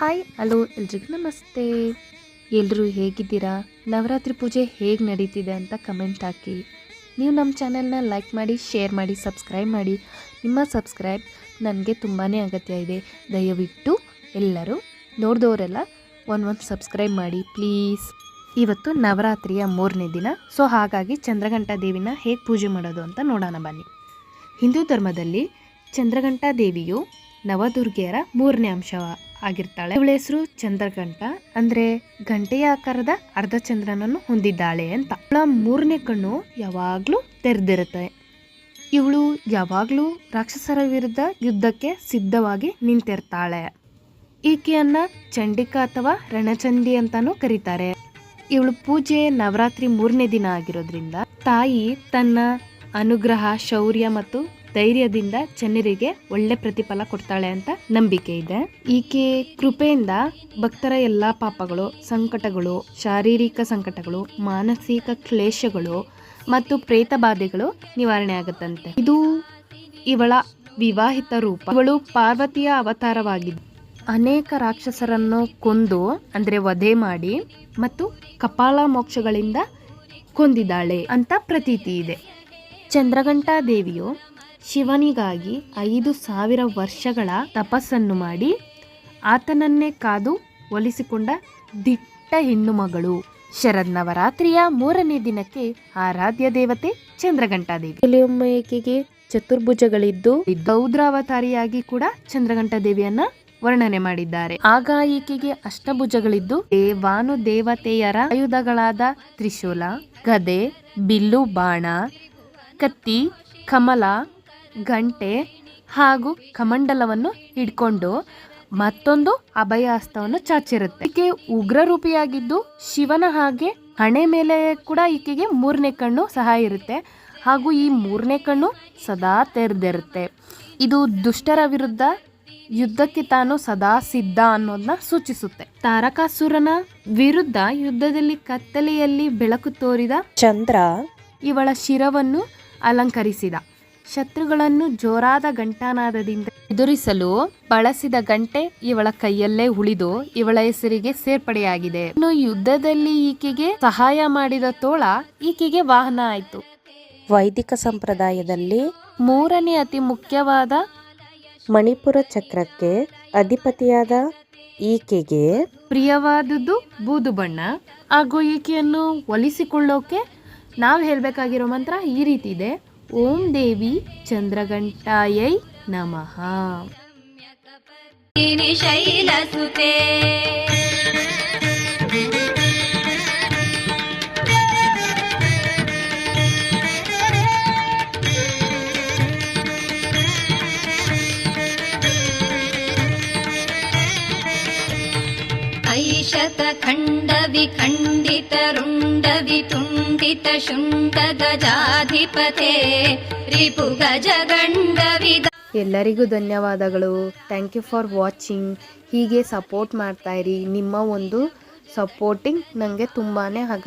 Hi, hello, ಎಲ್ರಿಗೂ ನಮಸ್ತೆ. ಎಲ್ಲರೂ ಹೇಗಿದ್ದೀರಾ? ನವರಾತ್ರಿ ಪೂಜೆ ಹೇಗೆ ನಡೀತಿದೆ ಅಂತ ಕಮೆಂಟ್ ಹಾಕಿ. ನೀವು ನಮ್ಮ ಚಾನೆಲ್ನ ಲೈಕ್ ಮಾಡಿ ಶೇರ್ ಮಾಡಿ ಸಬ್ಸ್ಕ್ರೈಬ್ ಮಾಡಿ. ನಿಮ್ಮ ಸಬ್ಸ್ಕ್ರೈಬ್ ನನಗೆ ತುಂಬಾ ಅಗತ್ಯ ಇದೆ. ದಯವಿಟ್ಟು ಎಲ್ಲರೂ ನೋಡಿದವರೆಲ್ಲ ಒಂದು ಒಂದು ಸಬ್ಸ್ಕ್ರೈಬ್ ಮಾಡಿ ಪ್ಲೀಸ್ ಇವತ್ತು ನವರಾತ್ರಿಯ ಮೂರನೇ ದಿನ. ಸೊ ಹಾಗಾಗಿ ಚಂದ್ರಘಂಟಾ ದೇವಿನ ಹೇಗೆ ಪೂಜೆ ಮಾಡೋದು ಅಂತ ನೋಡೋಣ ಬನ್ನಿ. ಹಿಂದೂ ಧರ್ಮದಲ್ಲಿ ಚಂದ್ರಘಂಟಾ ದೇವಿಯು ನವದುರ್ಗೆಯರ ಮೂರನೇ ಅಂಶ ಆಗಿರ್ತಾಳೆ. ಇವಳ ಹೆಸರು ಚಂದ್ರಗಂಟ ಅಂದ್ರೆ ಗಂಟೆಯ ಆಕಾರದ ಅರ್ಧ ಚಂದ್ರನನ್ನು ಹೊಂದಿದ್ದಾಳೆ ಅಂತ. ಅವಳ ಮೂರನೇ ಕಣ್ಣು ಯಾವಾಗ್ಲೂ ತೆರೆದಿರುತ್ತೆ. ಇವಳು ಯಾವಾಗ್ಲೂ ರಾಕ್ಷಸರ ವಿರುದ್ಧ ಯುದ್ಧಕ್ಕೆ ಸಿದ್ಧವಾಗಿ ನಿಂತಿರ್ತಾಳೆ. ಈಕೆಯನ್ನ ಚಂಡಿಕಾ ಅಥವಾ ರಣಚಂಡಿ ಅಂತಾನೂ ಕರೀತಾರೆ. ಇವಳು ಪೂಜೆ ನವರಾತ್ರಿ ಮೂರನೇ ದಿನ ಆಗಿರೋದ್ರಿಂದ ತಾಯಿ ತನ್ನ ಅನುಗ್ರಹ, ಶೌರ್ಯ ಮತ್ತು ಧೈರ್ಯದಿಂದ ಜನರಿಗೆ ಒಳ್ಳೆ ಪ್ರತಿಫಲ ಕೊಡ್ತಾಳೆ ಅಂತ ನಂಬಿಕೆ ಇದೆ. ಈಕೆ ಕೃಪೆಯಿಂದ ಭಕ್ತರ ಎಲ್ಲಾ ಪಾಪಗಳು, ಸಂಕಟಗಳು, ಶಾರೀರಿಕ ಸಂಕಟಗಳು, ಮಾನಸಿಕ ಕ್ಲೇಶಗಳು ಮತ್ತು ಪ್ರೇತ ಬಾಧೆಗಳು ನಿವಾರಣೆ ಆಗುತ್ತಂತೆ. ಇದು ಇವಳ ವಿವಾಹಿತ ರೂಪ. ಇವಳು ಪಾರ್ವತಿಯ ಅವತಾರವಾಗಿದೆ ಅನೇಕ ರಾಕ್ಷಸರನ್ನು ಕೊಂದು, ಅಂದ್ರೆ ವಧೆ ಮಾಡಿ ಮತ್ತು ಕಪಾಲ ಮೋಕ್ಷಗಳಿಂದ ಕೊಂದಿದ್ದಾಳೆ ಅಂತ ಪ್ರತೀತಿ ಇದೆ. ಚಂದ್ರಘಂಟಾ ದೇವಿಯು ಶಿವನಿಗಾಗಿ ಐದು ಸಾವಿರ ವರ್ಷಗಳ ತಪಸ್ಸನ್ನು ಮಾಡಿ ಆತನನ್ನೇ ಕಾದು ಒಲಿಸಿಕೊಂಡ ದಿಟ್ಟ ಹೆಣ್ಣು ಮಗಳು ಶರನ್ನವರಾತ್ರಿಯ ಮೂರನೇ ದಿನಕ್ಕೆ ಆರಾಧ್ಯ ದೇವತೆ ಚಂದ್ರಘಂಟಾದೇವಿ. ಕೆಲವೊಮ್ಮೆ ಈಕೆಗೆ ಚತುರ್ಭುಜಗಳಿದ್ದು ಗೌದ್ರಾವತಾರಿಯಾಗಿ ಕೂಡ ಚಂದ್ರಘಂಟಾ ದೇವಿಯನ್ನ ವರ್ಣನೆ ಮಾಡಿದ್ದಾರೆ. ಆಗ ಈಕೆಗೆ ಅಷ್ಟಭುಜಗಳಿದ್ದು ದೇವಾನು ದೇವತೆಯರ ಆಯುಧಗಳಾದ ತ್ರಿಶೂಲ ಗದೆ ಬಿಲ್ಲು ಬಾಣ ಕತ್ತಿ ಕಮಲ ಗಂಟೆ ಹಾಗೂ ಕಮಂಡಲವನ್ನು ಹಿಡ್ಕೊಂಡು ಮತ್ತೊಂದು ಅಭಯ ಹಸ್ತವನ್ನು ಚಾಚಿರುತ್ತೆ. ಈಕೆ ಉಗ್ರ ರೂಪಿಯಾಗಿದ್ದು ಶಿವನ ಹಾಗೆ ಹಣೆ ಮೇಲೆ ಕೂಡ ಈಕೆಗೆ ಮೂರನೇ ಕಣ್ಣು ಸಹ ಇರುತ್ತೆ. ಹಾಗೂ ಈ ಮೂರನೇ ಕಣ್ಣು ಸದಾ ತೆರೆದಿರುತ್ತೆ. ಇದು ದುಷ್ಟರ ವಿರುದ್ಧ ಯುದ್ಧಕ್ಕೆ ತಾನು ಸದಾ ಸಿದ್ಧ ಅನ್ನೋದನ್ನ ಸೂಚಿಸುತ್ತೆ. ತಾರಕಾಸುರನ ವಿರುದ್ಧ ಯುದ್ಧದಲ್ಲಿ ಕತ್ತಲೆಯಲ್ಲಿ ಬೆಳಕು ತೋರಿದ ಚಂದ್ರ ಇವಳ ಶಿರವನ್ನು ಅಲಂಕರಿಸಿದ. ಶತ್ರುಗಳನ್ನು ಜೋರಾದ ಘಂಟಾನಾದದಿಂದ ಎದುರಿಸಲು ಬಳಸಿದ ಗಂಟೆ ಇವಳ ಕೈಯಲ್ಲೇ ಉಳಿದು ಇವಳ ಹೆಸರಿಗೆ ಸೇರ್ಪಡೆಯಾಗಿದೆ. ಇನ್ನು ಯುದ್ಧದಲ್ಲಿ ಈಕೆಗೆ ಸಹಾಯ ಮಾಡಿದ ತೋಳ ಈಕೆಗೆ ವಾಹನ ಆಯಿತು. ವೈದಿಕ ಸಂಪ್ರದಾಯದಲ್ಲಿ ಮೂರನೇ ಅತಿ ಮುಖ್ಯವಾದ ಮಣಿಪುರ ಚಕ್ರಕ್ಕೆ ಅಧಿಪತಿಯಾದ ಈಕೆಗೆ ಪ್ರಿಯವಾದದ್ದು ಬೂದು ಬಣ್ಣ ಹಾಗೂ ಈಕೆಯನ್ನು ಒಲಿಸಿಕೊಳ್ಳೋಕೆ ನಾವು ಹೇಳಬೇಕಾಗಿರೋ ಮಂತ್ರ ಈ ರೀತಿ ಇದೆ. ఓం దేవి చంద్రఘంటాయై నమ. శైలసుతే ಶುಂಡದಜಾಧಿಪತೆ ಎಲ್ಲರಿಗೂ ಧನ್ಯವಾದಗಳು. ಥ್ಯಾಂಕ್ ಯು ಫಾರ್ ವಾಚಿಂಗ್ ಹೀಗೆ ಸಪೋರ್ಟ್ ಮಾಡ್ತಾ ಇರಿ. ನಿಮ್ಮ ಒಂದು ಸಪೋರ್ಟಿಂಗ್ ನನಗೆ ತುಂಬಾ